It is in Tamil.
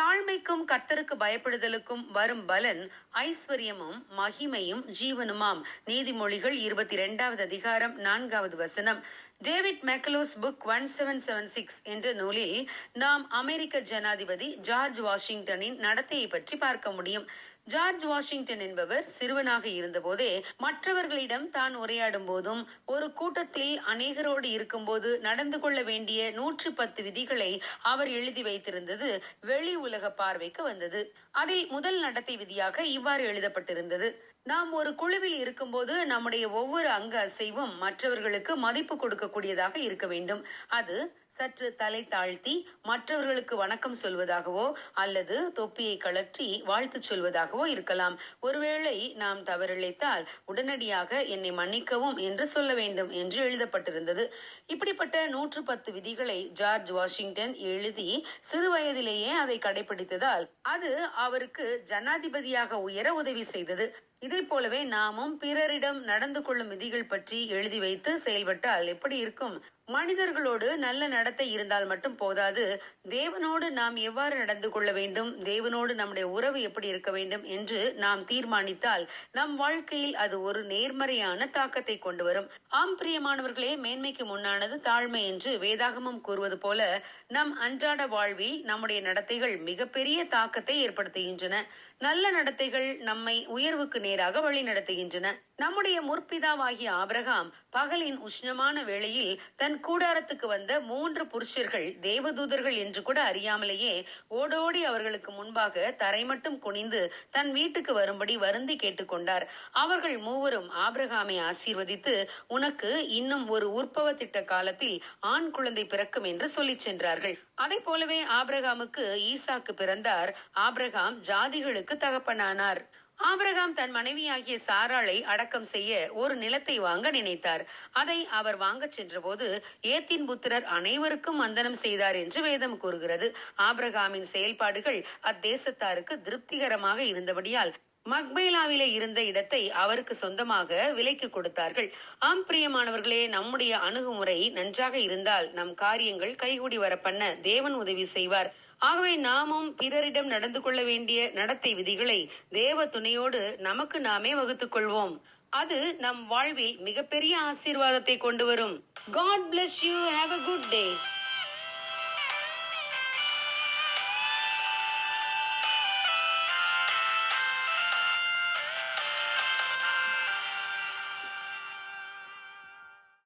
தாழ்மைக்கும் கர்த்தருக்கு பயப்படுதலுக்கும் வரும் பலன் ஐஸ்வர்யமும் மகிமையும் ஜீவனுமாம். நீதிமொழிகள் இருபத்தி இரண்டாவது அதிகாரம் நான்காவது வசனம். David McCullough book one seven seven six என்ற நூலில் நாம் அமெரிக்க ஜனாதிபதி ஜார்ஜ் வாஷிங்டனின் நடத்தையை பற்றி பார்க்க முடியும். ஜார்ஜ் வாஷிங்டன் என்பவர் சிறுவனாக இருந்தபோதே மற்றவர்களிடம் தான் உரையாடும் போதும் ஒரு கூட்டத்தில் அநேகரோடு இருக்கும்போது நடந்து கொள்ள வேண்டிய நூற்றி பத்து விதிகளை அவர் எழுதி வைத்திருந்தது வெளி உலக பார்வைக்கு வந்தது. அதில் முதல் நடத்தை விதியாக இவ்வாறு எழுதப்பட்டிருந்தது. நாம் ஒரு குழுவில் இருக்கும்போது நம்முடைய ஒவ்வொரு அங்க அசைவும் மற்றவர்களுக்கு மதிப்பு கொடுக்கக்கூடியதாக இருக்க வேண்டும். அது சற்று தலை தாழ்த்தி மற்றவர்களுக்கு வணக்கம் சொல்வதாகவோ அல்லது தொப்பியை கழற்றி வாழ்த்து சொல்வதாகவோ இருக்கலாம். ஒருவேளை நாம் தவறிழைத்தால் உடனடியாக என்னை மன்னிக்கவும் என்று சொல்ல வேண்டும் என்று எழுதப்பட்டிருந்தது. இப்படிப்பட்ட நூற்று பத்து விதிகளை ஜார்ஜ் வாஷிங்டன் எழுதி சிறு வயதிலேயே அதை கடைபிடித்ததால் அது அவருக்கு ஜனாதிபதியாக உயர உதவி செய்தது. இதை போலவே நாமும் பிறரிடம் நடந்து கொள்ளும் விதிகள் பற்றி எழுதி வைத்து செயல்பட்டால் எப்படி இருக்கும்? மனிதர்களோடு நல்ல நடத்தை இருந்தால் மட்டும் போதாது. தேவனோடு நாம் எவ்வாறு நடந்து கொள்ள வேண்டும்? தேவனோடு நம்முடைய உறவு எப்படி இருக்க வேண்டும் என்று நாம் தீர்மானித்தால் நம் வாழ்க்கையில் அது ஒரு நேர்மறையான தாக்கத்தை கொண்டு வரும். ஆம் பிரியமானவர்களே மேன்மைக்கு முன்னானது தாழ்மை என்று வேதாகமம் கூறுவது போல நம் அன்றாட வாழ்வில் நம்முடைய நடத்தைகள் மிகப்பெரிய தாக்கத்தை ஏற்படுத்துகின்றன. நல்ல நடத்தைகள் நம்மை உயர்வுக்கு நேராக வழி நடத்துகின்றன. நம்முடைய முற்பிதாவாகிய ஆபிரகாம் பகலின் உஷ்ணமான வேளையில் தன் கூடாரத்துக்கு வந்த மூன்று புருஷர்கள் தேவதூதர்கள் என்று கூட அறியாமலேயே ஓடோடி அவர்களுக்கு முன்பாக தரை மட்டும் குனிந்து தன் வீட்டுக்கு வரும்படி வருந்தி கேட்டுக்கொண்டார். அவர்கள் மூவரும் ஆபிரகாமை ஆசீர்வதித்து உனக்கு இன்னும் ஒரு உற்பவ திட்ட காலத்தில் ஆண் குழந்தை பிறக்கும் என்று சொல்லி சென்றார்கள். அதை போலவே ஆபிரகாமுக்கு ஈசாக்கு பிறந்தார். ஆபிரகாம் ஜாதிகளுக்கு தகப்பனானார். ஆபிரகாம் தன் மனைவியாகிய சாராளை அடக்கம் செய்ய ஒரு நிலத்தை வாங்க நினைத்தார். அதை அவர் வாங்கச் சென்றபோது ஏத்தின் புத்திரர் அனைவருக்கும் வந்தனம் செய்தார் என்று வேதம் கூறுகிறது. ஆபிரகாமின் செயல்பாடுகள் அத்தேசத்தாருக்கு திருப்திகரமாக இருந்தபடியால் மக்பேலாவிலே இருந்த இடத்தை அவருக்கு சொந்தமாக விலைக்கு கொடுத்தார்கள். ஆம் பிரியமானவர்களே நம்முடைய அணுகுமுறை நன்றாக இருந்தால் நம் காரியங்கள் கைகூடி வர பண்ண தேவன் உதவி செய்வார். ஆகவே நாமும் பிறரிடம் நடந்து கொள்ள வேண்டிய நடத்தை விதிகளை தேவ துணையோடு நமக்கு நாமே வகுத்துக் கொள்வோம். அது நம் வாழ்வில் மிகப்பெரிய ஆசீர்வாதத்தை கொண்டு வரும். God bless you have a good day